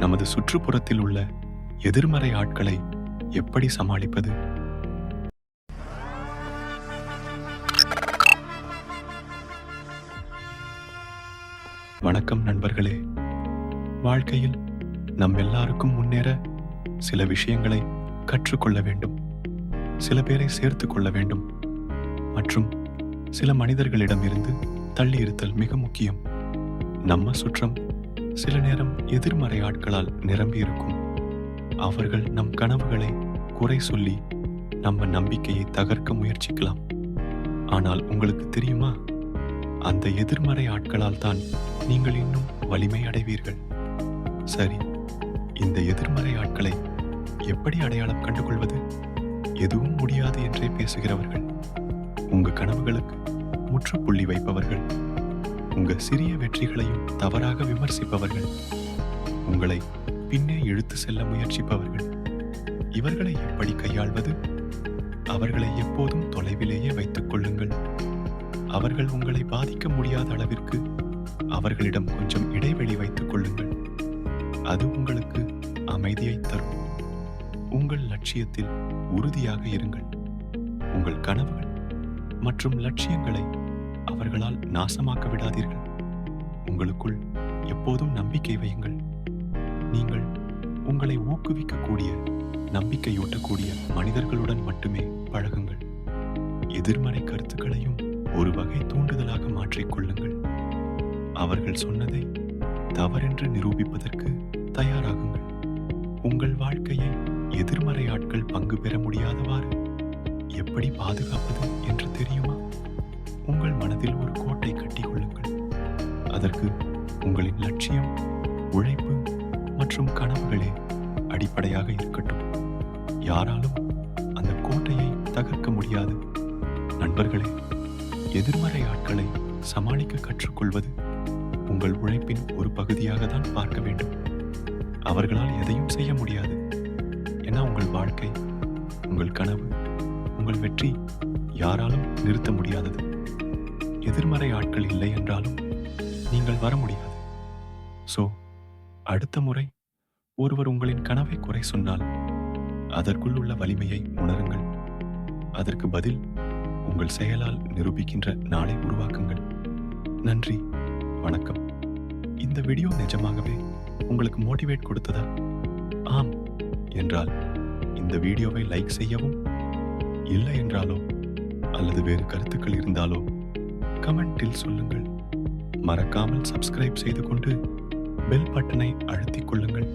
நமது சுற்றுப்புறத்தில் உள்ள எதிர்மறை ஆட்களை எப்படி சமாளிப்பது? வணக்கம் நண்பர்களே. வாழ்க்கையில் நம் எல்லாருக்கும் முன்னேற சில விஷயங்களை கற்றுக்கொள்ள வேண்டும். சில பேரை சேர்த்து கொள்ள வேண்டும். மற்றும் சில மனிதர்களிடமிருந்து தள்ளி இருத்தல் மிக முக்கியம். நம்ம சுற்றம் சில நேரம் எதிர்மறை ஆட்களால் நிரம்பி இருக்கும் அவர்கள் நம் கனவுகளை குறை சொல்லி நம்ம நம்பிக்கையை தகர்க்க முயற்சிக்கலாம். ஆனால் உங்களுக்கு தெரியுமா? அந்த எதிர்மறை ஆட்களால் தான் நீங்கள் இன்னும் வலிமை அடைவீர்கள். சரி இந்த எதிர்மறை ஆட்களை எப்படி அடையாளம் கண்டுகொள்வது? எதுவும் முடியாது என்றே பேசுகிறவர்கள் உங்க கனவுகளுக்கு முற்றுப்புள்ளி வைப்பவர்கள் உங்க சிறிய வெற்றிகளையும் தவறாக விமர்சிப்பவர்கள். உங்களை பின்னே இழுத்து செல்ல முயற்சிப்பவர்கள். இவர்களை எப்படி கையாள்வது? அவர்களை எப்போதும் தொலைவிலேயே வைத்துக் கொள்ளுங்கள். அவர்கள் உங்களை பாதிக்க முடியாத அளவிற்கு அவர்களிடம் கொஞ்சம் இடைவெளி வைத்துக் கொள்ளுங்கள். அது உங்களுக்கு அமைதியை தரும். உங்கள் லட்சியத்தில் உறுதியாக இருங்கள். உங்கள் கனவுகள் மற்றும் லட்சியங்களை அவர்களால் நாசமாக்க விடாதீர்கள் உங்களுக்குள் எப்போதும் நம்பிக்கை வையுங்கள். நீங்கள் உங்களை ஊக்குவிக்கக்கூடிய நம்பிக்கையூட்டக்கூடிய மனிதர்களுடன் மட்டுமே பழகுங்கள். எதிர்மறை கருத்துக்களையும் ஒரு வகை தூண்டுதலாக மாற்றிக்கொள்ளுங்கள் அவர்கள் சொன்னதை தவறென்று நிரூபிப்பதற்கு தயாராகுங்கள். உங்கள் வாழ்க்கையை எதிர்மறை ஆட்கள் பங்கு பெற முடியாதவாறு எப்படி பாதுகாப்பது என்று தெரியுமா? உங்கள் மனதில் ஒரு கோட்டை கட்டிக்கொள்ளுங்கள் அதற்கு உங்களின் லட்சியம் உழைப்பு மற்றும் கனவுகளே அடிப்படையாக இருக்கட்டும். யாராலும் அந்த கோட்டையை தகர்க்க முடியாது. நண்பர்களே எதிர்மறை ஆட்களை சமாளிக்க கற்றுக்கொள்வது உங்கள் உழைப்பின் ஒரு பகுதியாக தான் பார்க்க வேண்டும். அவர்களால் எதையும் செய்ய முடியாது. ஏன்னா உங்கள் வாழ்க்கை உங்கள் கனவு உங்கள் வெற்றி யாராலும் நிறுத்த முடியாதது. எதிர்மறை ஆட்கள் இல்லை என்றாலும் நீங்கள் வர முடியாது. சோ அடுத்த முறை ஒருவர் உங்களின் கனவை குறை சொன்னால் அதற்குள் உள்ள வலிமையை உணருங்கள். அதற்கு பதில் உங்கள் செயலால் நிரூபிக்கின்ற நாளை உருவாக்குங்கள். நன்றி வணக்கம். இந்த வீடியோ நிஜமாகவே உங்களுக்கு மோட்டிவேட் கொடுத்ததா? ஆம் என்றால் இந்த வீடியோவை லைக் செய்யவும் இல்லை என்றாலோ அல்லது வேறு கருத்துக்கள் இருந்தாலோ கமெண்டில் சொல்லுங்கள். மறக்காமல் சப்ஸ்கிரைப் செய்து கொண்டு பெல் பட்டனை அழுத்திக் கொள்ளுங்கள்.